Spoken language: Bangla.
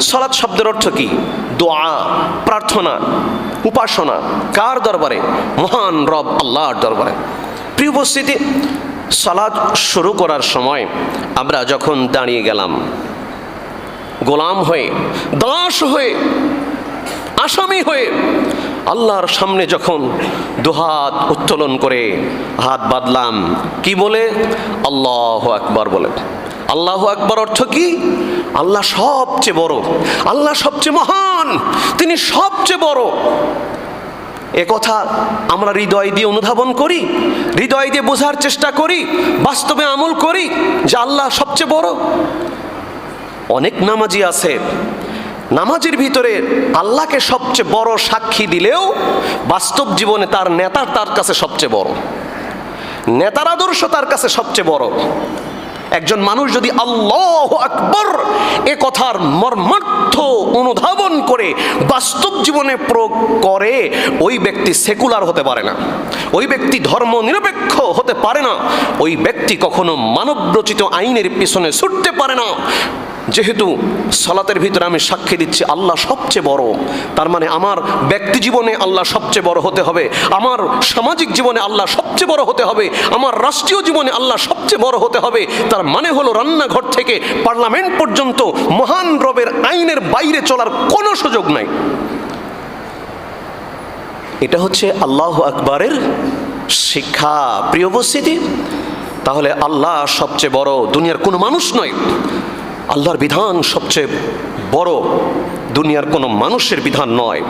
সলাৎ শব্দের অর্থ কি? দোয়া, প্রার্থনা, উপাসনা। কার দরবারে? মহান রব আল্লাহর দরবারে। প্রিয় উপস্থিতি সালাদ শুরু করার সময় আমরা যখন দাঁড়িয়ে গেলাম, গোলাম হয়ে, দাস হয়ে, আসামি হয়ে, আল্লাহর সামনে যখন দুহাত উত্তোলন করে হাত বাঁধলাম, কি বলে? আল্লাহ আকবার বলে। আল্লাহ আকবার অর্থ কি? আল্লাহ সবচেয়ে বড়। আল্লাহ সবচেয়ে মহান। তিনি সবচেয়ে বড়। এ কথা আমরা হৃদয় দিয়ে অনুধাবন করি, হৃদয় দিয়ে বোঝার চেষ্টা করি, বাস্তবে আমল করি যে আল্লাহ সবচেয়ে বড়। অনেক নামাজি আছে, নামাজের ভিতরে আল্লাহকে সবচেয়ে বড় সাক্ষী দিলেও বাস্তব জীবনে তার নেতার তার কাছে সবচেয়ে বড়। নেতার আদর্শ তার কাছে সবচেয়ে বড়। একজন মানুষ যদি আল্লাহ আকবর এ কথার মর্মার্থ অনুধাবন করে, বাস্তব জীবনে প্রয়োগ করে, ওই ব্যক্তি সেকুলার হতে পারে না। ওই ব্যক্তি ধর্ম নিরপেক্ষ হতে পারে না। ওই ব্যক্তি কখনো মানবরচিত আইনের পিছনে ছুটতে পারে না। যেহেতু সলাতের ভিতরে আমি সাক্ষী দিচ্ছি, আল্লাহ সবচেয়ে বড়। তার মানে আমার ব্যক্তি জীবনে আল্লাহ সবচেয়ে বড় হতে হবে, আমার সামাজিক জীবনে আল্লাহ সবচেয়ে বড় হতে হবে, আমার রাষ্ট্রীয় জীবনে আল্লাহ সবচেয়ে বড় হতে হবে। তার মানে হলো রান্নাঘর থেকে পার্লামেন্ট পর্যন্ত মহান রবের আইনের বাইরে চলার কোনো সুযোগ নাই। এটা হচ্ছে আল্লাহ আকবরের শিক্ষা। প্রিয় উপস্থিতি, তাহলে আল্লাহ সবচেয়ে বড় দুনিয়ার কোনো মানুষ নয়। আল্লাহর বিধান সবচেয়ে বড় দুনিয়ার কোনো মানুষের বিধান নয়।